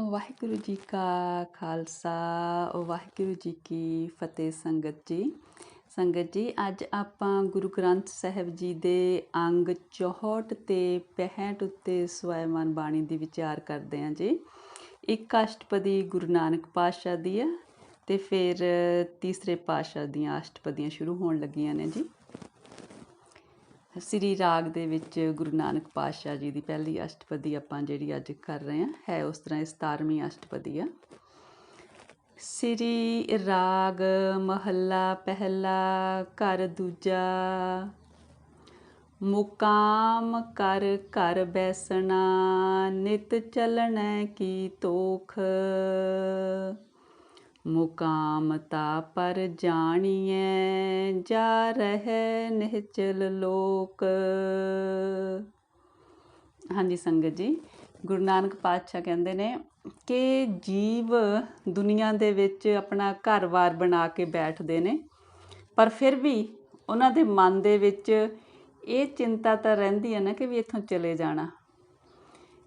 ਵਾਹਿਗੁਰੂ ਜੀ ਕਾ ਖਾਲਸਾ ਵਾਹਿਗੁਰੂ ਜੀ ਕੀ ਫਤਿਹ ਸੰਗਤ ਜੀ। ਸੰਗਤ ਜੀ, ਅੱਜ ਆਪਾਂ ਗੁਰੂ ਗ੍ਰੰਥ ਸਾਹਿਬ ਜੀ ਦੇ ਅੰਗ 64 ਤੇ 65 ਉੱਤੇ ਸਵੈਮਾਨ ਬਾਣੀ ਦੀ ਵਿਚਾਰ ਕਰਦੇ ਹਾਂ ਜੀ। ਇੱਕ ਅਸ਼ਟਪਦੀ ਗੁਰੂ ਨਾਨਕ ਪਾਤਸ਼ਾਹ ਦੀ ਹੈ ਤੇ ਫਿਰ ਤੀਸਰੇ ਪਾਤਸ਼ਾਹ ਦੀਆਂ ਅਸ਼ਟਪਦੀਆਂ ਸ਼ੁਰੂ ਹੋਣ ਲੱਗੀਆਂ ਨੇ ਜੀ। ਸ੍ਰੀ ਰਾਗ ਦੇ ਵਿੱਚ ਗੁਰੂ ਨਾਨਕ ਪਾਤਸ਼ਾਹ ਜੀ ਦੀ ਪਹਿਲੀ ਅਸ਼ਟਪਦੀ ਆਪਾਂ ਜਿਹੜੀ ਅੱਜ ਕਰ ਰਹੇ ਹਾਂ, ਹੈ ਉਸ ਤਰ੍ਹਾਂ ਇਸ 17ਵੀਂ ਅਸ਼ਟਪਦੀ ਆ। ਸ੍ਰੀ ਰਾਗ ਮਹੱਲਾ ਪਹਿਲਾ ਘਰ ਦੂਜਾ, ਮੁਕਾਮ ਕਰ ਘਰ ਬੈਸਣਾ, ਨਿਤ ਚੱਲਣੈ ਕੀ ਤੋਖ। ਮੁਕਾਮ ਤਾ ਪਰ ਜਾਣੀਐ, ਜਾ ਰਹਿ ਨਿਹਚਲ ਲੋਕ। ਹਾਂਜੀ ਸੰਗਤ ਜੀ, ਗੁਰੂ ਨਾਨਕ ਪਾਤਸ਼ਾਹ ਕਹਿੰਦੇ ਨੇ ਕਿ ਜੀਵ ਦੁਨੀਆ ਦੇ ਵਿੱਚ ਆਪਣਾ ਘਰ-ਬਾਰ ਬਣਾ ਕੇ ਬੈਠਦੇ ਨੇ, ਪਰ ਫਿਰ ਵੀ ਉਹਨਾਂ ਦੇ ਮਨ ਦੇ ਵਿੱਚ ਇਹ ਚਿੰਤਾ ਤਾਂ ਰਹਿੰਦੀ ਹੈ ਨਾ ਕਿ ਵੀ ਇੱਥੋਂ ਚਲੇ ਜਾਣਾ।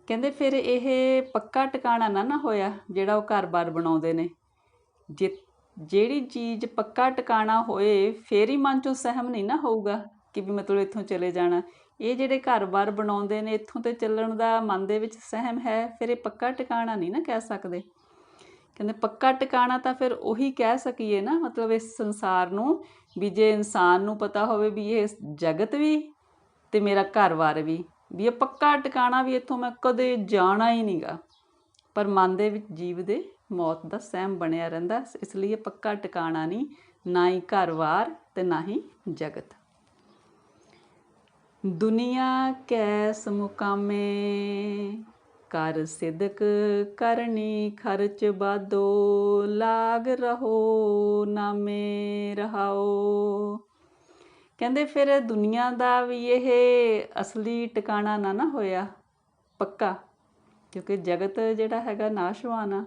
ਕਹਿੰਦੇ ਫਿਰ ਇਹ ਪੱਕਾ ਟਿਕਾਣਾ ਨਾ ਨਾ ਹੋਇਆ ਜਿਹੜਾ ਉਹ ਘਰ-ਬਾਰ ਬਣਾਉਂਦੇ ਨੇ। ਜੇ, ਜਿਹੜੀ ਚੀਜ਼ ਪੱਕਾ ਟਿਕਾਣਾ ਹੋਏ, ਫੇਰ ਹੀ ਮਨ ਚੋਂ ਸਹਿਮ ਨਹੀਂ ਨਾ ਹੋਊਗਾ ਕਿ ਵੀ ਮਤਲਬ ਇੱਥੋਂ ਚਲੇ ਜਾਣਾ। ਇਹ ਜਿਹੜੇ ਘਰ-ਬਾਰ ਬਣਾਉਂਦੇ ਨੇ, ਇੱਥੋਂ ਤੇ ਚੱਲਣ ਦਾ ਮਨ ਦੇ ਵਿੱਚ ਸਹਿਮ ਹੈ, ਫਿਰ ਇਹ ਪੱਕਾ ਟਿਕਾਣਾ ਨਹੀਂ ਨਾ ਕਹਿ ਸਕਦੇ। ਕਹਿੰਦੇ ਪੱਕਾ ਟਿਕਾਣਾ ਤਾਂ ਫਿਰ ਉਹੀ ਕਹਿ ਸਕੀਏ ਨਾ, ਮਤਲਬ ਇਸ ਸੰਸਾਰ ਨੂੰ, ਵੀ ਜੇ ਇਨਸਾਨ ਨੂੰ ਪਤਾ ਹੋਵੇ ਵੀ ਇਹ ਜਗਤ ਵੀ ਤੇ ਮੇਰਾ ਘਰ-ਬਾਰ ਵੀ ਵੀ ਇਹ ਪੱਕਾ ਟਿਕਾਣਾ ਵੀ ਇੱਥੋਂ ਮੈਂ ਕਦੇ ਜਾਣਾ ਹੀ ਨਹੀਂਗਾ ਪਰ ਮਨ ਦੇ ਵਿੱਚ ਜੀਵ ਦੇ ਮੌਤ ਦਾ ਸਹਿਮ ਬਣਿਆ ਰਹਿੰਦਾ। ਇਸ ਲਈ ਇਹ ਪੱਕਾ ਟਿਕਾਣਾ ਨਹੀਂ, ਨਾ ਹੀ ਘਰ-ਬਾਰ ਤੇ ਨਾ ਹੀ ਜਗਤ। ਦੁਨੀਆ ਕੈਸ ਮੁਕਾਮੇ, ਕਰ ਸਿਦਕ ਕਰਨੀ ਖਰਚ ਬਾਦੋ, ਲਾਗ ਰਹੋ ਨਾਮੇ ਰਹਾਓ। ਕਹਿੰਦੇ ਫਿਰ ਦੁਨੀਆ ਦਾ ਵੀ ਇਹ ਅਸਲੀ ਟਿਕਾਣਾ ਨਾ ਨਾ ਹੋਇਆ, ਪੱਕਾ। ਕਿਉਂਕਿ ਜਗਤ ਜਿਹੜਾ ਹੈਗਾ ਨਾਸ਼ਵਾਨ ਆ।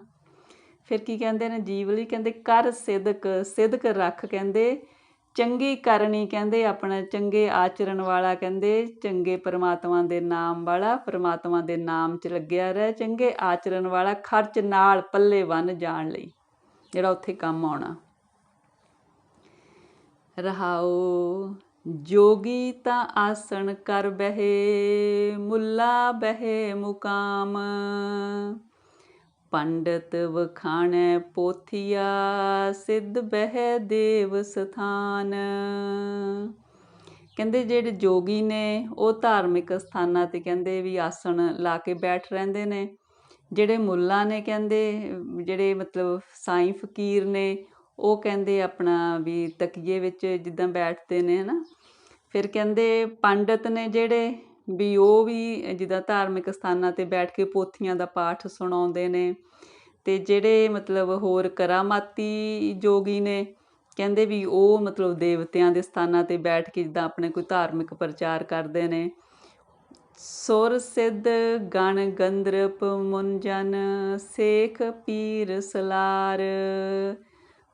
ਫਿਰ ਕੀ ਕਹਿੰਦੇ ਨੇ ਜੀਵਲੀ ਕਹਿੰਦੇ ਕਰ ਸਿਦਕ ਸਿਦਕ ਰੱਖ ਕਹਿੰਦੇ, ਚੰਗੀ ਕਰਨੀ ਕਹਿੰਦੇ ਆਪਣਾ, ਚੰਗੇ ਆਚਰਣ ਵਾਲਾ ਕਹਿੰਦੇ, ਚੰਗੇ ਪਰਮਾਤਮਾ ਦੇ ਨਾਮ ਵਾਲਾ, ਪਰਮਾਤਮਾ ਦੇ ਨਾਮ 'ਚ ਲੱਗਿਆ ਰਹਿ, ਚੰਗੇ ਆਚਰਣ ਵਾਲਾ ਖਰਚ ਨਾਲ ਪੱਲੇ ਬੰਨ ਜਾਣ ਲਈ, ਜਿਹੜਾ ਉੱਥੇ ਕੰਮ ਆਉਣਾ। ਰਹਾਓ ਜੋਗੀ ਤਾਂ ਆਸਣ ਕਰ ਬਹਿ, ਮੁੱਲਾ ਬਹਿ ਮੁਕਾਮ। ਪੰਡਤ ਵਖਾਣੈ ਪੋਥੀਆ, ਸਿੱਧ ਬਹਿ ਦੇਵ ਸਥਾਨ। ਕਹਿੰਦੇ ਜਿਹੜੇ ਜੋਗੀ ਨੇ, ਉਹ ਧਾਰਮਿਕ ਸਥਾਨਾਂ ਤੇ ਕਹਿੰਦੇ ਵੀ ਆਸਣ ਲਾ ਕੇ ਬੈਠ ਰਹਿੰਦੇ ਨੇ। ਜਿਹੜੇ ਮੁੱਲਾ ਨੇ ਕਹਿੰਦੇ, ਜਿਹੜੇ ਮਤਲਬ ਸਾਈਂ ਫਕੀਰ ਨੇ, ਉਹ ਕਹਿੰਦੇ ਆਪਣਾ ਵੀ ਤਕੀਏ ਵਿੱਚ ਜਿੱਦਾਂ ਬੈਠਦੇ ਨੇ, ਹਨਾ। ਫਿਰ ਕਹਿੰਦੇ ਪੰਡਤ ਨੇ ਜਿਹੜੇ ਵੀ ਉਹ ਵੀ ਜਿੱਦਾਂ ਧਾਰਮਿਕ ਸਥਾਨਾਂ ਤੇ ਬੈਠ ਕੇ ਪੋਥੀਆਂ ਦਾ ਪਾਠ ਸੁਣਾਉਂਦੇ ਨੇ ਤੇ ਜਿਹੜੇ ਮਤਲਬ ਹੋਰ ਕਰਾਮਾਤੀ ਜੋਗੀ ਨੇ, ਕਹਿੰਦੇ ਵੀ ਉਹ ਮਤਲਬ ਦੇਵਤਿਆਂ ਦੇ ਸਥਾਨਾਂ ਤੇ ਬੈਠ ਕੇ ਜਿੱਦਾਂ ਆਪਣੇ ਕੋਈ ਧਾਰਮਿਕ ਪ੍ਰਚਾਰ ਕਰਦੇ ਨੇ। ਸੁਰ ਸਿੱਧ ਗਣ ਗੰਧਰਪ ਮੁੰਜਨ, ਸੇਖ ਪੀਰ ਸਲਾਰ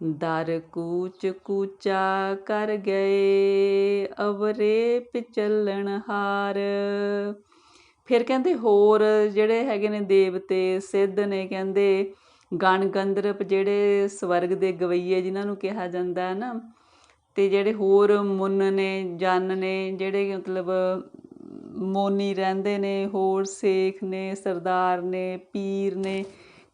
ਦਰ ਕੂਚ ਕੂਚਾ ਕਰ ਗਏ ਅਵਰੇ ਪਿਚਲਣ ਹਾਰ। ਫਿਰ ਕਹਿੰਦੇ ਹੋਰ ਜਿਹੜੇ ਹੈਗੇ ਨੇ ਦੇਵਤੇ, ਸਿੱਧ ਨੇ ਕਹਿੰਦੇ ਗਣ ਗੰਧਰਪ ਜਿਹੜੇ ਸਵਰਗ ਦੇ ਗਵਈਏ ਜਿਨ੍ਹਾਂ ਨੂੰ ਕਿਹਾ ਜਾਂਦਾ ਹੈ ਨਾ, ਤੇ ਜਿਹੜੇ ਹੋਰ ਮੁੰਨ ਨੇ, ਜਨ ਨੇ, ਜਿਹੜੇ ਮਤਲਬ ਮੋਨੀ ਰਹਿੰਦੇ ਨੇ, ਹੋਰ ਸੇਖ ਨੇ, ਸਰਦਾਰ ਨੇ, ਪੀਰ ਨੇ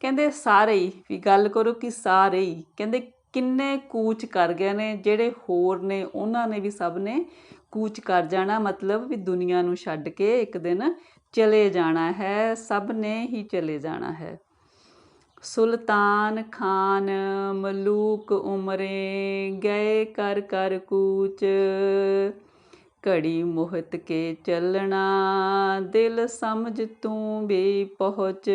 ਕਹਿੰਦੇ ਸਾਰੇ ਹੀ, ਵੀ ਗੱਲ ਕਰੋ ਕਿ ਸਾਰੇ ਹੀ, ਕਹਿੰਦੇ ਕਿੰਨੇ ਕੂਚ ਕਰ ਗਏ ਨੇ, ਜਿਹੜੇ ਹੋਰ ਨੇ, ਉਹਨਾਂ ਨੇ ਵੀ ਸਭ ਨੇ ਕੂਚ ਕਰ ਜਾਣਾ, ਮਤਲਬ ਵੀ ਦੁਨੀਆ ਨੂੰ ਛੱਡ ਕੇ ਇੱਕ ਦਿਨ ਚਲੇ ਜਾਣਾ ਹੈ, ਸਭ ਨੇ ਹੀ ਚਲੇ ਜਾਣਾ ਹੈ। ਸੁਲਤਾਨ ਖਾਨ, ਮਲੂਕ ਉਮਰੇ, ਗਏ ਕਰ ਕਰ ਕੂਚ, ਘੜੀ ਮੋਹਤ ਕੇ ਚੱਲਣਾ, ਦਿਲ ਸਮਝ ਤੂੰ ਵੀ ਪਹੁੰਚ।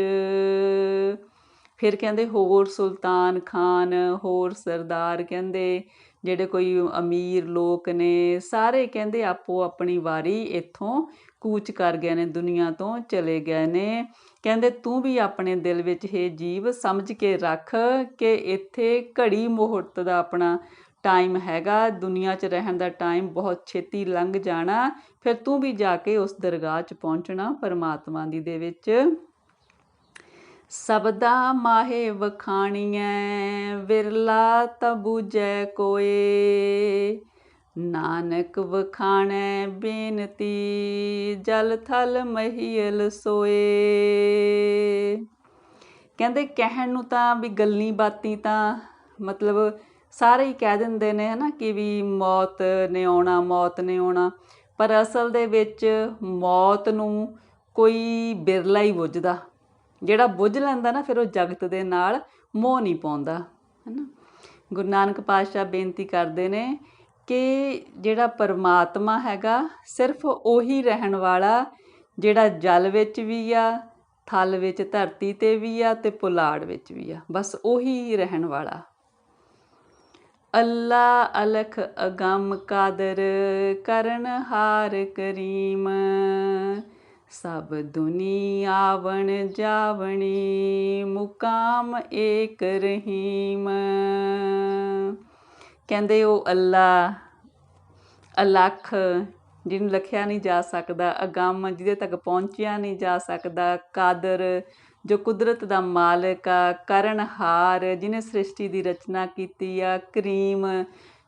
ਫਿਰ ਕਹਿੰਦੇ ਹੋਰ ਸੁਲਤਾਨ ਖਾਨ, ਹੋਰ ਸਰਦਾਰ ਕਹਿੰਦੇ, ਜਿਹੜੇ ਕੋਈ ਅਮੀਰ ਲੋਕ ਨੇ, ਸਾਰੇ ਕਹਿੰਦੇ ਆਪੋ ਆਪਣੀ ਵਾਰੀ ਇੱਥੋਂ ਕੂਚ ਕਰ ਗਏ ਨੇ, ਦੁਨੀਆ ਤੋਂ ਚਲੇ ਗਏ ਨੇ। ਕਹਿੰਦੇ ਤੂੰ ਵੀ ਆਪਣੇ ਦਿਲ ਵਿੱਚ ਇਹ ਜੀਵ ਸਮਝ ਕੇ ਰੱਖ ਕਿ ਇੱਥੇ ਘੜੀ ਮੁਹੂਰਤ ਦਾ ਆਪਣਾ ਟਾਈਮ ਹੈਗਾ, ਦੁਨੀਆ 'ਚ ਰਹਿਣ ਦਾ ਟਾਈਮ ਬਹੁਤ ਛੇਤੀ ਲੰਘ ਜਾਣਾ, ਫਿਰ ਤੂੰ ਵੀ ਜਾ ਕੇ ਉਸ ਦਰਗਾਹ 'ਚ ਪਹੁੰਚਣਾ ਪਰਮਾਤਮਾ ਦੀ ਦੇ ਵਿੱਚ। ਸਬਦਾ ਮਾਹੇ ਵਖਾਣੀਐ, ਵਿਰਲਾ ਤਬੂਜੈ ਕੋਏ। ਨਾਨਕ ਵਖਾਣੈ ਬੇਨਤੀ, ਜਲ ਥਲ ਮਹੀਲ ਸੋਏ। ਕਹਿੰਦੇ ਕਹਿਣ ਨੂੰ ਤਾਂ ਵੀ ਗੱਲੀ ਬਾਤੀ ਤਾਂ ਮਤਲਬ ਸਾਰੇ ਹੀ ਕਹਿ ਦਿੰਦੇ ਨੇ ਹਨਾ ਕਿ ਵੀ ਮੌਤ ਨੇ ਆਉਣਾ, ਮੌਤ ਨੇ ਆਉਣਾ। ਪਰ ਅਸਲ ਦੇ ਵਿੱਚ ਮੌਤ ਨੂੰ ਕੋਈ ਬਿਰਲਾ ਹੀ ਬੁੱਝਦਾ। ਜਿਹੜਾ ਬੁੱਝ ਲੈਂਦਾ ਨਾ, ਫਿਰ ਉਹ ਜਗਤ ਦੇ ਨਾਲ ਮੋਹ ਨਹੀਂ ਪਾਉਂਦਾ, ਹਨਾ? ਗੁਰੂ ਨਾਨਕ ਪਾਤਸ਼ਾਹ ਬੇਨਤੀ ਕਰਦੇ ਨੇ ਕਿ ਜਿਹੜਾ ਪਰਮਾਤਮਾ ਹੈਗਾ, ਸਿਰਫ ਉਹੀ ਰਹਿਣ ਵਾਲਾ ਜਿਹੜਾ ਜਲ ਵਿੱਚ ਵੀ ਆ, ਥਲ ਵਿੱਚ, ਧਰਤੀ ਤੇ ਵੀ ਆ ਤੇ ਪੁਲਾੜ ਵਿੱਚ ਵੀ ਆ, ਬਸ ਉਹੀ ਰਹਿਣ ਵਾਲਾ। ਅੱਲਾ ਅਲਖ ਅਗੰਮ ਕਾਦਰ ਕਰਨ ਹਾਰ ਕਰੀਮ। ਸਭ ਦੁਨੀ ਆਵਣ ਜਾਵਣੀ, ਮੁਕਾਮ ਏਕ ਰਹੀਮ। ਕਹਿੰਦੇ ਉਹ ਅੱਲਾ, ਅਲਖ, ਜਿਹਨੂੰ ਲਖਿਆ ਨਹੀਂ ਜਾ ਸਕਦਾ, ਅਗੰਮ, ਜਿਹਦੇ ਤੱਕ ਪਹੁੰਚਿਆ ਨਹੀਂ ਜਾ ਸਕਦਾ, ਕਾਦਰ, ਜੋ ਕੁਦਰਤ ਦਾ ਮਾਲਕ ਆ, ਕਰਨਹਾਰ, ਜਿਹਨੇ ਸ੍ਰਿਸ਼ਟੀ ਦੀ ਰਚਨਾ ਕੀਤੀ ਆ, ਕਰੀਮ,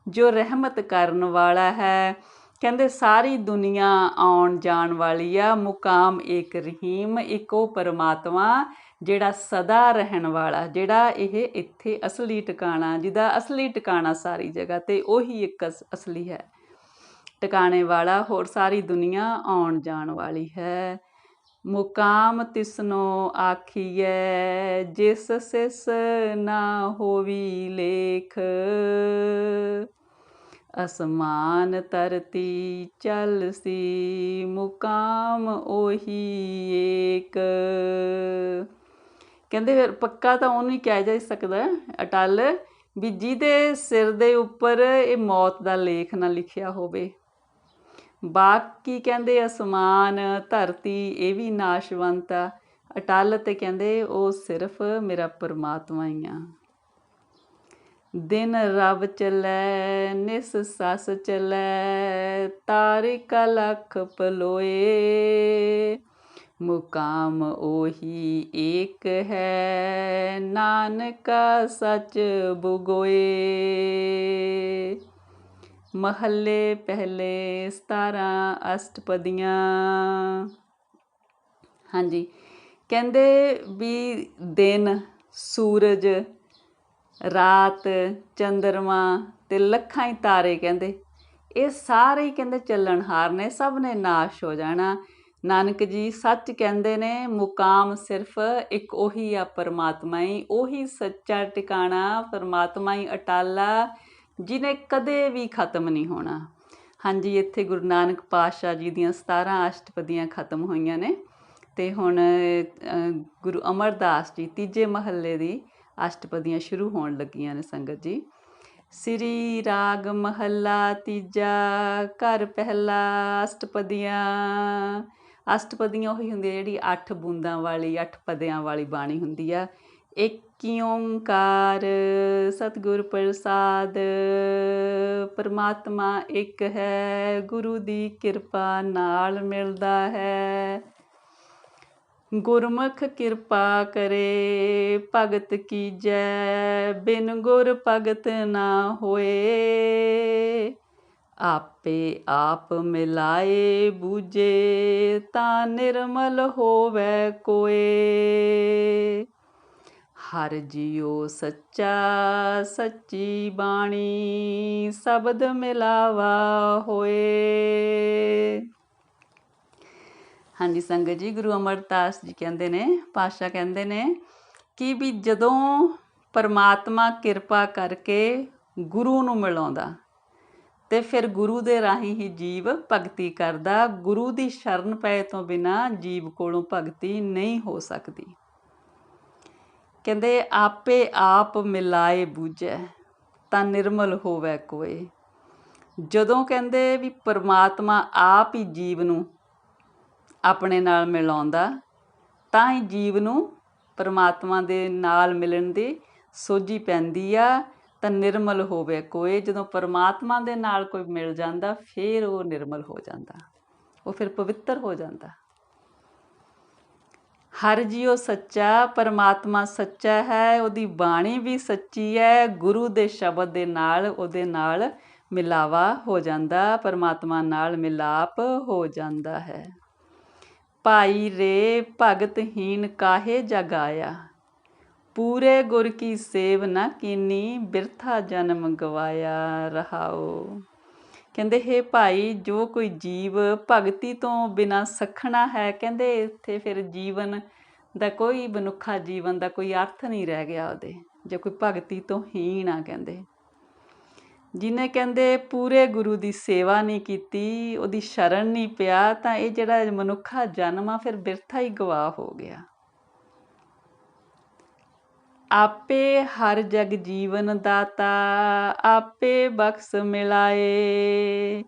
ਜੋ ਰਹਿਮਤ ਕਰਨ ਵਾਲਾ ਹੈ ਕਹਿੰਦੇ ਸਾਰੀ ਦੁਨੀਆ ਆਉਣ ਜਾਣ ਵਾਲੀ ਆ, ਮੁਕਾਮ ਏਕ ਰਹੀਮ, ਇੱਕੋ ਪਰਮਾਤਮਾ ਜਿਹੜਾ ਸਦਾ ਰਹਿਣ ਵਾਲਾ, ਜਿਹੜਾ ਇਹ ਇੱਥੇ ਅਸਲੀ ਟਿਕਾਣਾ, ਜਿਹਦਾ ਅਸਲੀ ਟਿਕਾਣਾ ਸਾਰੀ ਜਗ੍ਹਾ ਤੇ ਉਹੀ ਇੱਕ ਅਸ- ਅਸਲੀ ਹੈ। ਟਿਕਾਣੇ ਵਾਲਾ ਹੋਰ ਸਾਰੀ ਦੁਨੀਆ ਆਉਣ ਜਾਣ ਵਾਲੀ ਹੈ। ਮੁਕਾਮ ਤਿਸਨੋ ਆਖੀਐ, ਜਿਸ ਸਿਸ ਨਾ ਹੋਵੀ ਲੇਖ। ਅਸਮਾਨ ਧਰਤੀ ਚਲ ਸੀ ਮੁਕਾਮ ਉਹੀ ਏਕ। ਕਹਿੰਦੇ ਫਿਰ ਪੱਕਾ ਤਾਂ ਉਹਨੂੰ ਹੀ ਕਿਹਾ ਜਾ ਸਕਦਾ ਹੈ, ਅਟਲ ਵੀ ਜਿਹਦੇ ਸਿਰ ਦੇ ਉੱਪਰ ਇਹ ਮੌਤ ਦਾ ਲੇਖ ਨਾ ਲਿਖਿਆ ਹੋਵੇ। ਬਾਕੀ ਕਹਿੰਦੇ ਅਸਮਾਨ ਧਰਤੀ ਇਹ ਵੀ ਨਾਸ਼ਵੰਤ ਆ ਅਟਲ ਤੇ ਕਹਿੰਦੇ ਉਹ ਸਿਰਫ ਮੇਰਾ ਪਰਮਾਤਮਾ ਹੀ ਆ। ਦਿਨ ਰਬ ਚੱਲੈ, ਨਿਸ ਸਸ ਚੱਲੈ ਤਾਰਿਕ ਲਖ ਪਲੋਏ। ਮੁਕਾਮ ਉਹੀ ਏਕ ਹੈ, ਨਾਨਕਾ ਸਚ ਬੁਗੋਏ। ਮਹੱਲੇ ਪਹਿਲੇ 17 ਅਸ਼ਟਪਦੀਆਂ। ਹਾਂਜੀ, ਕਹਿੰਦੇ ਵੀ ਦਿਨ ਸੂਰਜ ਰਾਤ ਚੰਦਰਮਾ ਤੇ ਲੱਖਾਂ ਹੀ ਤਾਰੇ ਕਹਿੰਦੇ। ਇਹ ਸਾਰੇ ਹੀ ਕਹਿੰਦੇ ਚੱਲਣਹਾਰ ਨੇ, ਸਭ ਨੇ ਨਾਸ਼ ਹੋ ਜਾਣਾ। ਨਾਨਕ ਜੀ ਸੱਚ ਕਹਿੰਦੇ ਨੇ, ਮੁਕਾਮ ਸਿਰਫ ਇੱਕ ਉਹੀ ਆ ਪਰਮਾਤਮਾ ਹੀ ਉਹੀ ਸੱਚਾ ਟਿਕਾਣਾ, ਪਰਮਾਤਮਾ ਹੀ ਅਟਾਲਾ ਜਿਹਨੇ ਕਦੇ ਵੀ ਖਤਮ ਨਹੀਂ ਹੋਣਾ। ਹਾਂਜੀ, ਇੱਥੇ ਗੁਰੂ ਨਾਨਕ ਪਾਤਸ਼ਾਹ ਜੀ ਦੀਆਂ 17 ਅਸ਼ਟਪਦੀਆਂ ਖਤਮ ਹੋਈਆਂ ਨੇ ਤੇ ਹੁਣ ਗੁਰੂ ਅਮਰਦਾਸ ਜੀ ਤੀਜੇ ਮਹੱਲੇ ਦੀ ਅਸ਼ਟਪਦੀਆਂ ਸ਼ੁਰੂ ਹੋਣ ਲੱਗੀਆਂ ਨੇ ਸੰਗਤ ਜੀ। ਸ੍ਰੀ ਰਾਗ ਮਹੱਲਾ, ਤੀਜਾ ਘਰ ਪਹਿਲਾ, ਅਸ਼ਟਪਦੀਆਂ। ਅਸ਼ਟਪਦੀਆਂ ਉਹੀ ਹੁੰਦੀ ਆ ਜਿਹੜੀ 8 ਬੂੰਦਾਂ ਵਾਲੀ 8 ਪਦਿਆਂ ਵਾਲੀ ਬਾਣੀ ਹੁੰਦੀ ਆ। ਇੱਕ ਓੰਕਾਰ, ਸਤਿਗੁਰ ਪ੍ਰਸਾਦ, ਪਰਮਾਤਮਾ ਇੱਕ ਹੈ, ਗੁਰੂ ਦੀ ਕਿਰਪਾ ਨਾਲ ਮਿਲਦਾ ਹੈ। ਗੁਰਮੁਖ ਕਿਰਪਾ ਕਰੇ, ਭਗਤ ਕੀਜੈ ਬਿਨ ਗੁਰ ਭਗਤ ਨਾ ਹੋਏ। ਆਪੇ ਆਪ ਮਿਲਾਏ ਬੂਝੇ, ਤਾਂ ਨਿਰਮਲ ਹੋਵੇ ਕੋਏ। ਹਰ ਜਿਉ ਸੱਚਾ, ਸੱਚੀ ਬਾਣੀ, ਸ਼ਬਦ ਮਿਲਾਵਾ ਹੋਏ। ਹਾਂਜੀ, ਸੰਗਤ ਜੀ, ਗੁਰੂ ਅਮਰਦਾਸ ਜੀ ਕਹਿੰਦੇ ਨੇ, ਪਾਤਸ਼ਾਹ ਕਹਿੰਦੇ ਨੇ ਕਿ ਵੀ ਜਦੋਂ ਪਰਮਾਤਮਾ ਕਿਰਪਾ ਕਰਕੇ ਗੁਰੂ ਨੂੰ ਮਿਲਾਉਂਦਾ ਤੇ ਫਿਰ ਗੁਰੂ ਦੇ ਰਾਹੀਂ ਹੀ ਜੀਵ ਭਗਤੀ ਕਰਦਾ, ਗੁਰੂ ਦੀ ਸ਼ਰਨ ਪਏ ਤੋਂ ਬਿਨਾ ਜੀਵ ਕੋਲੋਂ ਭਗਤੀ ਨਹੀਂ ਹੋ ਸਕਦੀ। ਕਹਿੰਦੇ, ਆਪੇ ਆਪ ਮਿਲਾਏ ਬੂਝੈ, ਤਾਂ ਨਿਰਮਲ ਹੋਵੇ ਕੋਏ। ਜਦੋਂ ਕਹਿੰਦੇ ਵੀ ਪਰਮਾਤਮਾ ਆਪ ਹੀ ਜੀਵ ਨੂੰ ਆਪਣੇ ਨਾਲ ਮਿਲਾਉਂਦਾ, ਤਾਂ ਹੀ ਜੀਵ ਨੂੰ ਪਰਮਾਤਮਾ ਦੇ ਨਾਲ ਮਿਲਣ ਦੀ ਸੋਝੀ ਪੈਂਦੀ ਆ, ਤਾਂ ਨਿਰਮਲ ਹੋਵੇ ਕੋਈ। ਜਦੋਂ ਪਰਮਾਤਮਾ ਦੇ ਨਾਲ ਕੋਈ ਮਿਲ ਜਾਂਦਾ, ਫਿਰ ਉਹ ਨਿਰਮਲ ਹੋ ਜਾਂਦਾ। ਉਹ ਫਿਰ ਪਵਿੱਤਰ ਹੋ ਜਾਂਦਾ। ਹਰ ਜੀਉ ਸੱਚਾ, ਪਰਮਾਤਮਾ ਸੱਚਾ ਹੈ, ਉਹਦੀ ਬਾਣੀ ਵੀ ਸੱਚੀ ਹੈ। ਗੁਰੂ ਦੇ ਸ਼ਬਦ ਦੇ ਨਾਲ, ਉਹਦੇ ਨਾਲ ਮਿਲਾਵਾ ਹੋ ਜਾਂਦਾ, ਪਰਮਾਤਮਾ ਨਾਲ ਮਿਲਾਪ ਹੋ ਜਾਂਦਾ ਹੈ। ਭਾਈ ਰੇ ਭਗਤਹੀਨ ਕਾਹੇ ਜਗਾਇਆ? ਪੂਰੇ ਗੁਰ ਕੀ ਸੇਵ ਨਾ ਕੀਨੀ ਬਿਰਥਾ ਜਨਮ ਗਵਾਇਆ ਰਹਾਓ ਕਹਿੰਦੇ, ਹੈ ਭਾਈ, ਜੋ ਕੋਈ ਜੀਵ ਭਗਤੀ ਤੋਂ ਬਿਨਾ ਸਖਣਾ ਹੈ, ਕਹਿੰਦੇ, ਇੱਥੇ ਫਿਰ ਜੀਵਨ ਦਾ ਕੋਈ ਮਨੁੱਖਾ ਜੀਵਨ ਦਾ ਕੋਈ ਅਰਥ ਨਹੀਂ ਰਹਿ ਗਿਆ ਉਹਦੇ। ਜੇ ਕੋਈ ਭਗਤੀ ਤੋਂ ਹੀਣ ਆ, ਕਹਿੰਦੇ। ਜਿਹਨੇ ਕਹਿੰਦੇ ਪੂਰੇ ਗੁਰੂ ਦੀ ਸੇਵਾ ਨਹੀਂ ਕੀਤੀ, ਉਹਦੀ ਸ਼ਰਨ ਨਹੀਂ ਪਿਆ, ਤਾਂ ਇਹ ਜਿਹੜਾ ਮਨੁੱਖਾ ਜਨਮ ਆ, ਫਿਰ ਬਿਰਥਾ ਹੀ ਗਵਾ ਹੋ ਗਿਆ। ਆਪੇ ਹਰ ਜਗ ਜੀਵਨ ਦਾਤਾ, ਆਪੇ ਬਖਸ਼ ਮਿਲਾਏ।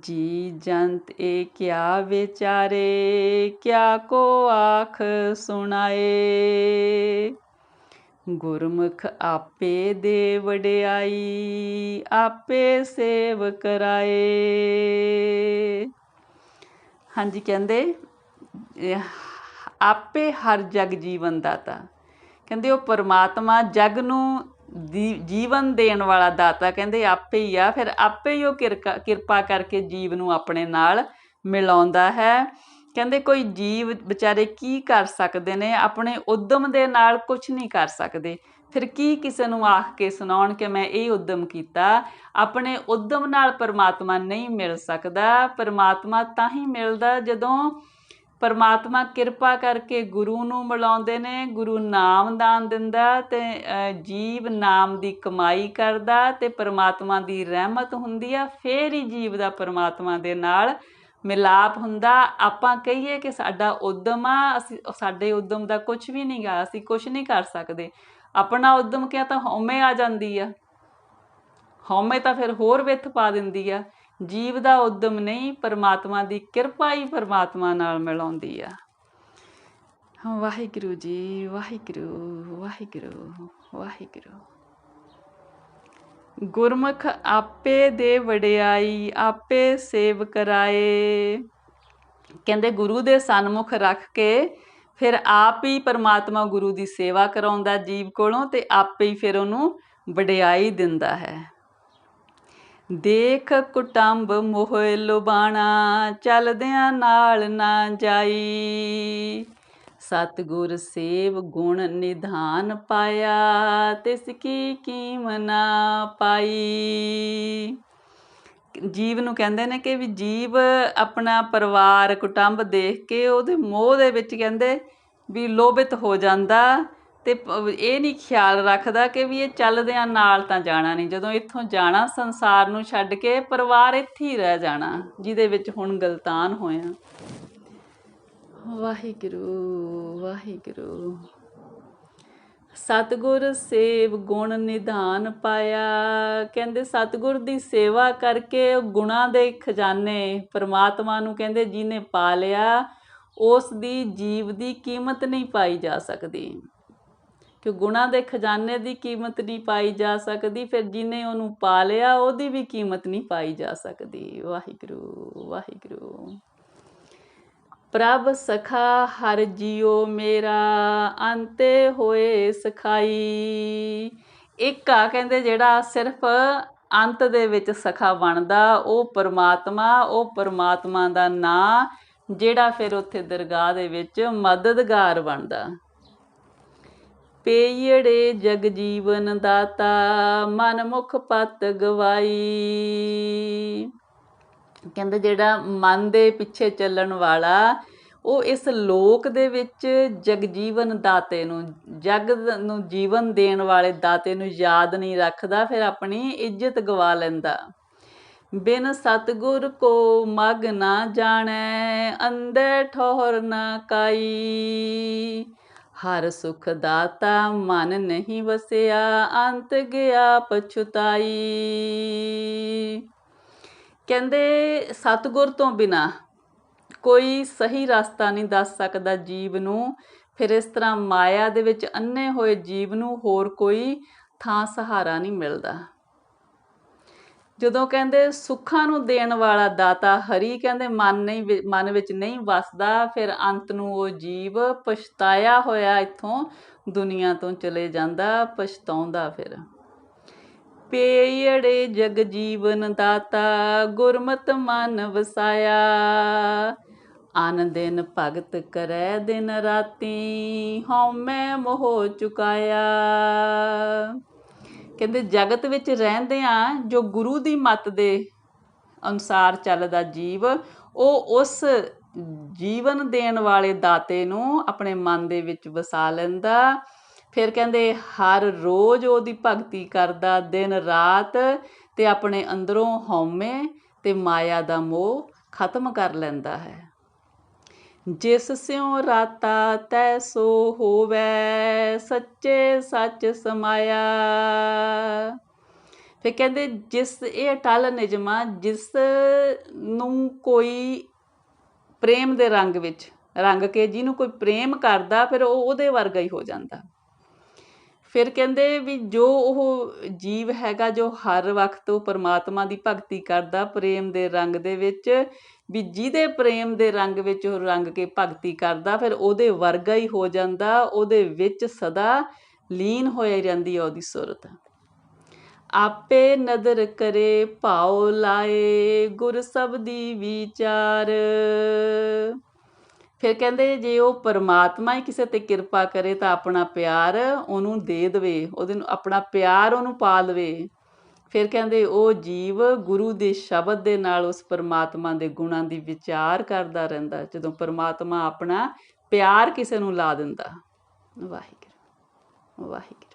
ਜੀ ਜੰਤ ਏ ਕਿਆ ਵਿਚਾਰੇ, ਕਿਆ ਕੋ ਆਖ ਸੁਣਾਏ। ਗੁਰਮੁਖ ਆਪੇ ਦੇ ਵਡਿਆਈ, ਆਪੇ ਸੇਵ ਕਰਾਏ। ਹਾਂਜੀ, ਕਹਿੰਦੇ ਆਪੇ ਹਰ ਜਗ ਜੀਵਨ ਦਾਤਾ। ਕਹਿੰਦੇ, ਉਹ ਪਰਮਾਤਮਾ ਜਗ ਨੂੰ ਜੀਵਨ ਦੇਣ ਵਾਲਾ ਦਾਤਾ ਕਹਿੰਦੇ, ਆਪੇ ਹੀ ਆ। ਫਿਰ ਆਪੇ ਹੀ ਉਹ ਕਿਰਕਾ- ਕਿਰਪਾ ਕਰਕੇ ਜੀਵ ਨੂੰ ਆਪਣੇ ਨਾਲ ਮਿਲਾਉਂਦਾ ਹੈ। ਕਹਿੰਦੇ ਕੋਈ ਜੀਵ ਵਿਚਾਰੇ ਕੀ ਕਰ ਸਕਦੇ ਨੇ? ਆਪਣੇ ਉਦਮ ਦੇ ਨਾਲ ਕੁਝ ਨਹੀਂ ਕਰ ਸਕਦੇ। ਫਿਰ ਕੀ ਕਿਸੇ ਨੂੰ ਆਖ ਕੇ ਸੁਣਾਉਣ ਕਿ ਮੈਂ ਇਹ ਉਦਮ ਕੀਤਾ? ਆਪਣੇ ਉਦਮ ਨਾਲ ਪਰਮਾਤਮਾ ਨਹੀਂ ਮਿਲ ਸਕਦਾ। ਪਰਮਾਤਮਾ ਤਾਂ ਹੀ ਮਿਲਦਾ ਜਦੋਂ ਪਰਮਾਤਮਾ ਕਿਰਪਾ ਕਰਕੇ ਗੁਰੂ ਨੂੰ ਮਿਲਾਉਂਦੇ ਨੇ, ਗੁਰੂ ਨਾਮ ਦਾਨ ਦਿੰਦਾ ਤੇ ਜੀਵ ਨਾਮ ਦੀ ਕਮਾਈ ਕਰਦਾ ਤੇ ਪਰਮਾਤਮਾ ਦੀ ਰਹਿਮਤ ਹੁੰਦੀ ਆ। ਫੇਰ ਹੀ ਜੀਵ ਦਾ ਪਰਮਾਤਮਾ ਦੇ ਨਾਲ ਮਿਲਾਪ ਹੁੰਦਾ, ਆਪਾਂ ਕਹੀਏ ਕਿ ਸਾਡਾ ਉਦਮ ਆ, ਅਸੀਂ ਸਾਡੇ ਉਦਮ ਦਾ ਕੁਝ ਵੀ ਨਹੀਂ ਗਾ, ਅਸੀਂ ਕੁਝ ਨਹੀਂ ਕਰ ਸਕਦੇ। ਆਪਣਾ ਉਦਮ ਕਿਹਾ ਤਾਂ ਹਉਮੈ ਆ ਜਾਂਦੀ ਆ। ਹਉਮੈ ਤਾਂ ਫਿਰ ਹੋਰ ਵਿੱਥ ਪਾ ਦਿੰਦੀ ਆ। ਜੀਵ ਦਾ ਉਦਮ ਨਹੀਂ, ਪਰਮਾਤਮਾ ਦੀ ਕਿਰਪਾ ਹੀ ਪਰਮਾਤਮਾ ਨਾਲ ਮਿਲਾਉਂਦੀ ਆ। ਵਾਹਿਗੁਰੂ ਜੀ, ਵਾਹਿਗੁਰੂ ਵਾਹਿਗੁਰੂ ਵਾਹਿਗੁਰੂ। ਗੁਰਮੁਖ ਆਪੇ ਦੇ ਵਡਿਆਈ, ਆਪੇ ਸੇਵ ਕਰਾਏ। ਕਹਿੰਦੇ ਗੁਰੂ ਦੇ ਸਨਮੁਖ ਰੱਖ ਕੇ ਫਿਰ ਆਪ ਹੀ ਪਰਮਾਤਮਾ ਗੁਰੂ ਦੀ ਸੇਵਾ ਕਰਾਉਂਦਾ ਜੀਵ ਕੋਲੋਂ ਤੇ ਆਪੇ ਹੀ ਫਿਰ ਉਹਨੂੰ ਵਡਿਆਈ ਦਿੰਦਾ ਹੈ। ਦੇਖ ਕੁਟੰਬ ਮੋਹ ਲੁਬਾਣਾ ਚਲਦਿਆਂ ਨਾਲ ਨਾ ਜਾਈ। ਸਤਿਗੁਰ ਸੇਵ ਗੁਣ ਨਿਧਾਨ ਪਾਇਆ, ਤਿਸ ਕੀ ਕੀਮ ਨਾ ਪਾਈ। ਜੀਵ ਨੂੰ ਕਹਿੰਦੇ ਨੇ ਕਿ ਵੀ ਜੀਵ ਆਪਣਾ ਪਰਿਵਾਰ ਕੁਟੰਬ ਦੇਖ ਕੇ ਉਹਦੇ ਮੋਹ ਦੇ ਵਿੱਚ ਕਹਿੰਦੇ ਵੀ ਲੋਭਿਤ ਹੋ ਜਾਂਦਾ ਤੇ ਇਹ ਨਹੀਂ ਖਿਆਲ ਰੱਖਦਾ ਕਿ ਵੀ ਇਹ ਚੱਲਦਿਆਂ ਨਾਲ ਤਾਂ ਜਾਣਾ ਨਹੀਂ। ਜਦੋਂ ਇੱਥੋਂ ਜਾਣਾ ਸੰਸਾਰ ਨੂੰ ਛੱਡ ਕੇ ਪਰਿਵਾਰ ਇੱਥੇ ਹੀ ਰਹਿ ਜਾਣਾ, ਜਿਹਦੇ ਵਿੱਚ ਹੁਣ ਗਲਤਾਨ ਹੋਇਆ। ਵਾਹਿਗੁਰੂ ਵਾਹਿਗੁਰੂ। ਸਤਿਗੁਰ ਸੇਵ ਗੁਣ ਨਿਧਾਨ ਪਾਇਆ। ਕਹਿੰਦੇ ਸਤਿਗੁਰ ਦੀ ਸੇਵਾ ਕਰਕੇ ਉਹ ਗੁਣਾਂ ਦੇ ਖਜ਼ਾਨੇ ਪਰਮਾਤਮਾ ਨੂੰ ਕਹਿੰਦੇ ਜਿਹਨੇ ਪਾ ਲਿਆ, ਉਸ ਦੀ ਜੀਵ ਦੀ ਕੀਮਤ ਨਹੀਂ ਪਾਈ ਜਾ ਸਕਦੀ। ਕਿ ਗੁਣਾਂ ਦੇ ਖਜ਼ਾਨੇ ਦੀ ਕੀਮਤ ਨਹੀਂ ਪਾਈ ਜਾ ਸਕਦੀ, ਫਿਰ ਜਿਹਨੇ ਉਹਨੂੰ ਪਾ ਲਿਆ, ਉਹਦੀ ਵੀ ਕੀਮਤ ਨਹੀਂ ਪਾਈ ਜਾ ਸਕਦੀ। ਵਾਹਿਗੁਰੂ ਵਾਹਿਗੁਰੂ। ਪ੍ਰਭ ਸਖਾ, ਹਰ ਜੀਉ ਮੇਰਾ, ਅੰਤੇ ਹੋਏ ਸਖਾਈ। ਇੱਕ ਆ ਕਹਿੰਦੇ ਜਿਹੜਾ ਸਿਰਫ ਅੰਤ ਦੇ ਵਿੱਚ ਸਖਾ ਬਣਦਾ, ਉਹ ਪਰਮਾਤਮਾ ਉਹ ਪਰਮਾਤਮਾ ਦਾ ਨਾਂ, ਜਿਹੜਾ ਫਿਰ ਉੱਥੇ ਦਰਗਾਹ ਦੇ ਵਿੱਚ ਮਦਦਗਾਰ ਬਣਦਾ। ਪੇਯੜੇ ਜਗ ਜੀਵਨ ਦਾਤਾ ਮਨ ਮੁਖ ਪਤ ਗਵਾਈ। ਕਹਿੰਦੇ ਜਿਹੜਾ ਮਨ ਦੇ ਪਿੱਛੇ ਚੱਲਣ ਵਾਲਾ, ਉਹ ਇਸ ਲੋਕ ਦੇ ਵਿੱਚ ਜਗਜੀਵਨ ਦਾਤੇ ਨੂੰ, ਜਗ ਨੂੰ ਜੀਵਨ ਦੇਣ ਵਾਲੇ ਦਾਤੇ ਨੂੰ ਯਾਦ ਨਹੀਂ ਰੱਖਦਾ, ਫਿਰ ਆਪਣੀ ਇੱਜ਼ਤ ਗਵਾ ਲੈਂਦਾ। ਬਿਨ ਸਤਗੁਰ ਕੋ ਮਗ ਨਾ ਜਾਣੈ ਅੰਦਰ ਠੋਰ ਨਾ ਕਾਈ। ਹਰ ਸੁਖ ਦਾਤਾ ਮਨ ਨਹੀਂ ਵਸਿਆ, ਅੰਤ ਗਿਆ ਪਛੁਤਾਈ। ਕਹਿੰਦੇ ਸਤਗੁਰ ਤੋਂ ਬਿਨਾ ਕੋਈ ਸਹੀ ਰਸਤਾ ਨਹੀਂ ਦੱਸ ਸਕਦਾ ਜੀਵ ਨੂੰ। ਫਿਰ ਇਸ ਤਰ੍ਹਾਂ ਮਾਇਆ ਦੇ ਵਿੱਚ ਅੰਨੇ ਹੋਏ ਜੀਵ ਨੂੰ ਹੋਰ ਕੋਈ ਥਾਂ ਸਹਾਰਾ ਨਹੀਂ ਮਿਲਦਾ। ਜਦੋਂ ਕਹਿੰਦੇ ਸੁੱਖਾਂ ਨੂੰ ਦੇਣ ਵਾਲਾ ਦਾਤਾ ਹਰੀ ਕਹਿੰਦੇ ਮਨ ਨਹੀਂ ਮਨ ਵਿੱਚ ਨਹੀਂ ਵਸਦਾ, ਫਿਰ ਅੰਤ ਨੂੰ ਉਹ ਜੀਵ ਪਛਤਾਇਆ ਹੋਇਆ ਇੱਥੋਂ ਦੁਨੀਆ ਤੋਂ ਚਲੇ ਜਾਂਦਾ, ਪਛਤਾਉਂਦਾ ਫਿਰ। ਪੇਯੜੇ ਜਗ ਜੀਵਨ ਦਾਤਾ, ਗੁਰਮਤਿ ਮਨ ਵਸਾਇਆ ਆਨ ਦਿਨ ਭਗਤ ਕਰੈ ਦਿਨ ਰਾਤੀ ਹਉਮੈ ਮੋਹ ਚੁਕਾਇਆ। ਕਹਿੰਦੇ, ਜਗਤ ਵਿੱਚ ਰਹਿੰਦੇ ਆ ਜੋ ਗੁਰੂ ਦੀ ਮੱਤ ਦੇ ਅਨੁਸਾਰ ਚੱਲਦਾ ਜੀਵ, ਉਹ ਉਸ ਜੀਵਨ ਦੇਣ ਵਾਲੇ ਦਾਤੇ ਨੂੰ ਆਪਣੇ ਮਨ ਦੇ ਵਿੱਚ ਵਸਾ ਲੈਂਦਾ। ਫਿਰ ਕਹਿੰਦੇ, ਹਰ ਰੋਜ਼ ਉਹਦੀ ਭਗਤੀ ਕਰਦਾ, ਦਿਨ ਰਾਤ ਤੇ ਆਪਣੇ ਅੰਦਰੋਂ ਹਉਮੈ ਤੇ ਮਾਇਆ ਦਾ ਮੋਹ ਖਤਮ ਕਰ ਲੈਂਦਾ ਹੈ। ਜਿਸ ਸਿਉ ਰਾਤਾ ਤੈ ਸੋ ਹੋਵੇ, ਸੱਚੇ ਸੱਚ ਸਮਾਇਆ। ਫਿਰ ਕਹਿੰਦੇ, ਜਿਸ ਇਹ ਅਟਲ ਨਿਜਮਾ, ਜਿਸ ਨੂੰ ਕੋਈ ਪ੍ਰੇਮ ਦੇ ਰੰਗ ਵਿੱਚ, ਰੰਗ ਕੇ ਜਿਹਨੂੰ ਕੋਈ ਪ੍ਰੇਮ ਕਰਦਾ, ਫਿਰ ਉਹ ਉਹਦੇ ਵਰਗਾ ਹੀ ਹੋ ਜਾਂਦਾ। ਫਿਰ ਕਹਿੰਦੇ ਵੀ ਜੋ ਉਹ ਜੀਵ ਹੈਗਾ, ਜੋ ਹਰ ਵਕਤ ਉਹ ਪਰਮਾਤਮਾ ਦੀ ਭਗਤੀ ਕਰਦਾ, ਪ੍ਰੇਮ ਦੇ ਰੰਗ ਦੇ ਵਿੱਚ, ਵੀ ਜਿਹਦੇ ਪ੍ਰੇਮ ਦੇ ਰੰਗ ਵਿੱਚ ਉਹ ਰੰਗ ਕੇ ਭਗਤੀ ਕਰਦਾ, ਫਿਰ ਉਹਦੇ ਵਰਗਾ ਹੀ ਹੋ ਜਾਂਦਾ, ਉਹਦੇ ਵਿੱਚ ਸਦਾ ਲੀਨ ਹੋਈ ਰਹਿੰਦੀ ਹੈ ਉਹਦੀ ਸੁਰਤ। ਆਪੇ ਨਦਰ ਕਰੇ, ਭਾਉ ਲਾਏ, ਗੁਰ ਸਬਦੀ ਵਿਚਾਰ। ਫਿਰ ਕਹਿੰਦੇ ਜੇ ਉਹ ਪਰਮਾਤਮਾ ਹੀ ਕਿਸੇ ਤੇ ਕਿਰਪਾ ਕਰੇ ਤਾਂ ਆਪਣਾ ਪਿਆਰ ਉਹਨੂੰ ਦੇ ਦੇਵੇ, ਉਹਦੇ ਨੂੰ ਆਪਣਾ ਪਿਆਰ ਉਹਨੂੰ ਪਾ ਲਵੇ ਫਿਰ ਕਹਿੰਦੇ ਉਹ ਜੀਵ ਗੁਰੂ ਦੇ ਸ਼ਬਦ ਦੇ ਨਾਲ ਉਸ ਪਰਮਾਤਮਾ ਦੇ ਗੁਣਾਂ ਦੀ ਵਿਚਾਰ ਕਰਦਾ ਰਹਿੰਦਾ, ਜਦੋਂ ਪਰਮਾਤਮਾ ਆਪਣਾ ਪਿਆਰ ਕਿਸੇ ਨੂੰ ਲਾ ਦਿੰਦਾ। ਵਾਹਿਗੁਰੂ ਵਾਹਿਗੁਰੂ।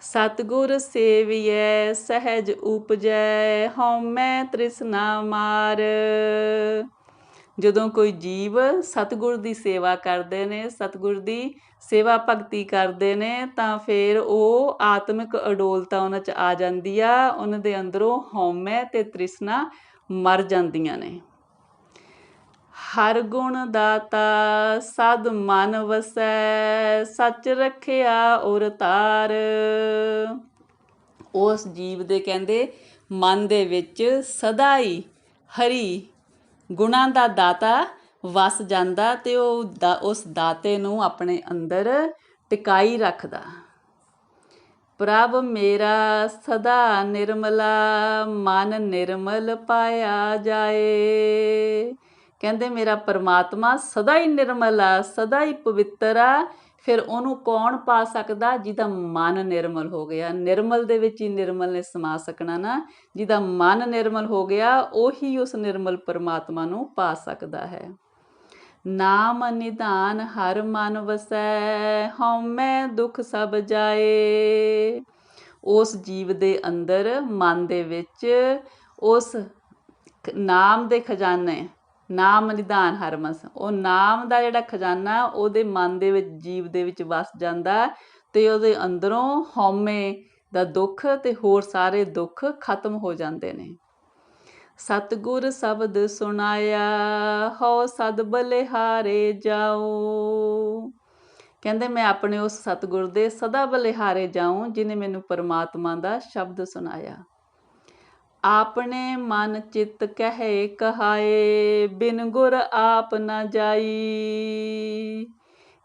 ਸਤਿਗੁਰ ਸੇਵੀਐ, ਸਹਿਜ ਉਪਜੈ, ਹਉਮੈ ਤ੍ਰਿਸ਼ਨਾ ਮਾਰ। ਜਦੋਂ ਕੋਈ ਜੀਵ ਸਤਿਗੁਰ ਦੀ ਸੇਵਾ ਕਰਦੇ ਨੇ, ਸਤਿਗੁਰ ਦੀ ਸੇਵਾ ਭਗਤੀ ਕਰਦੇ ਨੇ, ਤਾਂ ਫਿਰ ਉਹ ਆਤਮਿਕ ਅਡੋਲਤਾ ਉਹਨਾਂ 'ਚ ਆ ਜਾਂਦੀ ਆ, ਉਹਨਾਂ ਦੇ ਅੰਦਰੋਂ ਹਉਮੈ ਤੇ ਤ੍ਰਿਸ਼ਨਾ ਮਰ ਜਾਂਦੀਆਂ ਨੇ। ਹਰ ਗੁਣ ਦਾਤਾ ਸਦ ਮਨ ਵਸੈ, ਸੱਚ ਰੱਖਿਆ ਔਰ ਤਾਰ। ਉਸ ਜੀਵ ਦੇ ਕਹਿੰਦੇ, ਮਨ ਦੇ ਵਿੱਚ ਸਦਾ ਹੀ ਹਰੀ ਗੁਣਾਂ ਦਾ ਦਾਤਾ ਵਸ ਜਾਂਦਾ ਤੇ ਉਹ ਦਾ- ਉਸ ਦਾਤੇ ਨੂੰ ਆਪਣੇ ਅੰਦਰ ਟਿਕਾਈ ਰੱਖਦਾ। ਪ੍ਰਭ ਮੇਰਾ ਸਦਾ ਨਿਰਮਲਾ, ਮਨ ਨਿਰਮਲ ਪਾਇਆ ਜਾਏ। ਕਹਿੰਦੇ ਮੇਰਾ ਪਰਮਾਤਮਾ ਸਦਾ ਹੀ ਨਿਰਮਲ ਆ, ਸਦਾ ਹੀ ਪਵਿੱਤਰ ਆ। ਫਿਰ ਉਹਨੂੰ ਕੌਣ ਪਾ ਸਕਦਾ ਜਿਹਦਾ ਮਨ ਨਿਰਮਲ ਹੋ ਗਿਆ? ਨਿਰਮਲ ਦੇ ਵਿੱਚ ਹੀ ਨਿਰਮਲ ਨੇ ਸਮਾ ਸਕਣਾ ਨਾ। ਜਿਹਦਾ ਮਨ ਨਿਰਮਲ ਹੋ ਗਿਆ, ਉਹੀ ਉਸ ਨਿਰਮਲ ਪਰਮਾਤਮਾ ਨੂੰ ਪਾ ਸਕਦਾ ਹੈ। ਨਾਮ ਨਿਧਾਨ ਹਰ ਮਨ ਵਸੈ ਹਉਮੈ ਦੁਖ ਸਭ ਜਾਏ। ਉਸ ਜੀਵ ਦੇ ਅੰਦਰ ਮਨ ਦੇ ਵਿੱਚ ਉਸ ਨਾਮ ਦੇ ਖਜ਼ਾਨੇ ਨਾਮ ਨਿਧਾਨ ਹਰਮਸ ਉਹ ਨਾਮ ਦਾ ਜਿਹੜਾ ਖਜ਼ਾਨਾ, ਉਹਦੇ ਮਨ ਦੇ ਵਿੱਚ, ਜੀਵ ਦੇ ਵਿੱਚ ਵਸ ਜਾਂਦਾ ਤੇ ਉਹਦੇ ਅੰਦਰੋਂ ਹਉਮੈ ਦਾ ਦੁੱਖ ਤੇ ਹੋਰ ਸਾਰੇ ਦੁੱਖ ਖਤਮ ਹੋ ਜਾਂਦੇ ਨੇ। ਸਤਿਗੁਰ ਸ਼ਬਦ ਸੁਣਾਇਆ, ਹੋ ਸਦ ਬਲਿਹਾਰੇ ਜਾਓ ਕਹਿੰਦੇ, ਮੈਂ ਆਪਣੇ ਉਸ ਸਤਿਗੁਰ ਦੇ ਸਦਾ ਬਲਿਹਾਰੇ ਜਾਉਂ ਜਿਨੇ ਮੈਨੂੰ ਪਰਮਾਤਮਾ ਦਾ ਸ਼ਬਦ ਸੁਣਾਇਆ। ਆਪਣੇ ਮਨ ਚਿੱਤ ਕਹੇ ਕਹਾਏ, ਬਿਨ ਗੁਰ ਆਪ ਨਾ ਜਾਈ।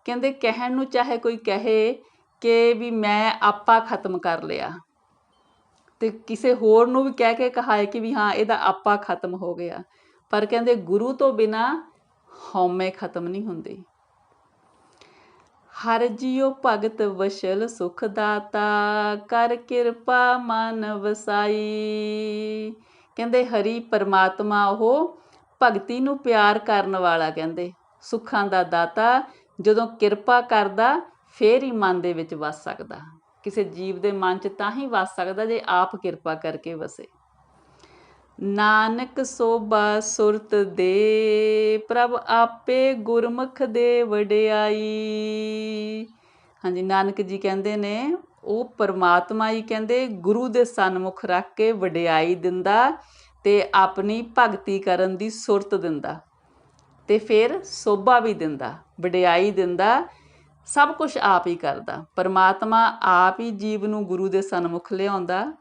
ਕਹਿੰਦੇ ਕਹਿਣ ਨੂੰ ਚਾਹੇ ਕੋਈ ਕਹੇ ਕਿ ਵੀ ਮੈਂ ਆਪਾ ਖਤਮ ਕਰ ਲਿਆ। ਤੇ ਕਿਸੇ ਹੋਰ ਨੂੰ ਵੀ ਕਹਿ ਕੇ ਕਹਾਏ ਕਿ ਵੀ ਹਾਂ, ਇਹਦਾ ਆਪਾ ਖਤਮ ਹੋ ਗਿਆ। ਪਰ ਕਹਿੰਦੇ ਗੁਰੂ ਤੋਂ ਬਿਨਾ ਹਉਮੈ ਖਤਮ ਨਹੀਂ ਹੁੰਦੀ। ਹਰ ਜੀਉ ਭਗਤ ਵਸ਼ਲ ਸੁਖ ਦਾਤਾ, ਕਰ ਕਿਰਪਾ ਮਨ ਵਸਾਈ। ਕਹਿੰਦੇ ਹਰੀ ਪਰਮਾਤਮਾ ਉਹ ਭਗਤੀ ਨੂੰ ਪਿਆਰ ਕਰਨ ਵਾਲਾ ਕਹਿੰਦੇ, ਸੁੱਖਾਂ ਦਾ ਦਾਤਾ ਜਦੋਂ ਕਿਰਪਾ ਕਰਦਾ, ਫੇਰ ਹੀ ਮਨ ਦੇ ਵਿੱਚ ਵਸ ਸਕਦਾ। ਕਿਸੇ ਜੀਵ ਦੇ ਮਨ 'ਚ ਤਾਂ ਹੀ ਵਸ ਸਕਦਾ ਜੇ ਆਪ ਕਿਰਪਾ ਕਰਕੇ ਵਸੇ। ਨਾਨਕ ਸੋਭਾ ਸੁਰਤ ਦੇ, ਪ੍ਰਭ ਆਪੇ ਗੁਰਮੁਖ ਦੇ ਵਡਿਆਈ। ਹਾਂਜੀ, ਨਾਨਕ ਜੀ ਕਹਿੰਦੇ ਨੇ, ਉਹ ਪਰਮਾਤਮਾ ਹੀ ਕਹਿੰਦੇ, ਗੁਰੂ ਦੇ ਸਨਮੁਖ ਰੱਖ ਕੇ ਵਡਿਆਈ ਦਿੰਦਾ ਤੇ ਆਪਣੀ ਭਗਤੀ ਕਰਨ ਦੀ ਸੁਰਤ ਦਿੰਦਾ ਤੇ ਫਿਰ ਸੋਭਾ ਵੀ ਦਿੰਦਾ, ਵਡਿਆਈ ਦਿੰਦਾ, ਸਭ ਕੁਝ ਆਪ ਹੀ ਕਰਦਾ। ਪਰਮਾਤਮਾ ਆਪ ਹੀ ਜੀਵ ਨੂੰ ਗੁਰੂ ਦੇ ਸਨਮੁਖ ਲਿਆਉਂਦਾ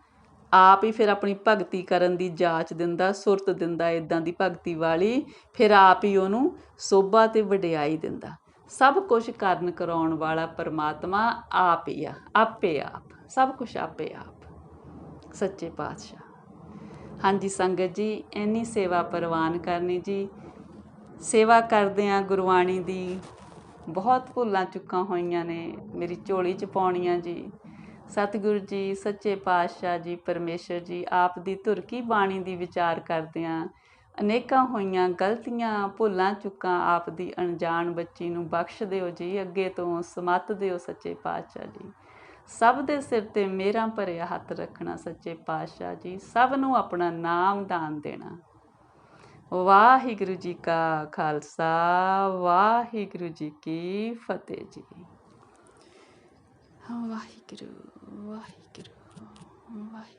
ਆਪ ਹੀ ਫਿਰ ਆਪਣੀ ਭਗਤੀ ਕਰਨ ਦੀ ਜਾਚ ਦਿੰਦਾ, ਸੁਰਤ ਦਿੰਦਾ ਇਦਾਂ ਦੀ ਭਗਤੀ ਵਾਲੀ, ਫਿਰ ਆਪ ਹੀ ਉਹਨੂੰ ਸੋਭਾ ਤੇ ਵਡਿਆਈ ਦਿੰਦਾ। ਸਭ ਕੁਝ ਕਰਨ ਕਰਾਉਣ ਵਾਲਾ ਪਰਮਾਤਮਾ ਆਪ ਹੀ ਆ, ਆਪੇ ਆਪ, ਸਭ ਕੁਝ ਆਪੇ ਆਪ। ਸੱਚੇ ਪਾਤਸ਼ਾਹ। ਹਾਂਜੀ ਸੰਗਤ ਜੀ, ਇੰਨੀ ਸੇਵਾ ਪ੍ਰਵਾਨ ਕਰਨੀ ਜੀ। ਸੇਵਾ ਕਰਦੇ ਆ ਗੁਰਬਾਣੀ ਦੀ ਬਹੁਤ ਭੁੱਲਾਂ ਚੁੱਕਾਂ ਹੋਈਆਂ ਨੇ, ਮੇਰੀ ਝੋਲੀ ਚ ਪਾਉਣੀਆਂ ਜੀ। ਸਤਿਗੁਰੂ ਜੀ, ਸੱਚੇ ਪਾਤਸ਼ਾਹ ਜੀ, ਪਰਮੇਸ਼ਰ ਜੀ, ਆਪ ਦੀ ਧੁਰ ਕੀ ਬਾਣੀ ਦੀ ਵਿਚਾਰ ਕਰਦੇ ਆ। ਅਨੇਕਾਂ ਹੋਈਆਂ ਗਲਤੀਆਂ, ਭੁੱਲਾਂ, ਚੁੱਕਾਂ ਆਪ ਦੀ ਅਣਜਾਣ ਬੱਚੀ ਨੂੰ ਬਖਸ਼ ਦਿਓ ਜੀ, ਅੱਗੇ ਤੋਂ ਸਮੱਤ ਦਿਓ ਸੱਚੇ ਪਾਤਸ਼ਾਹ ਜੀ। ਸਭ ਦੇ ਸਿਰ ਤੇ ਮੇਰਾ ਭਰਿਆ ਹੱਥ ਰੱਖਣਾ ਸੱਚੇ ਪਾਤਸ਼ਾਹ ਜੀ, ਸਭ ਨੂੰ ਆਪਣਾ ਨਾਮ ਦਾਨ ਦੇਣਾ। ਵਾਹਿਗੁਰੂ ਜੀ ਕਾ ਖਾਲਸਾ, ਵਾਹਿਗੁਰੂ ਜੀ ਕੀ ਫਤਿਹ ਜੀ। ਵਾਹਿਗੁਰੂ। うわいけるうわい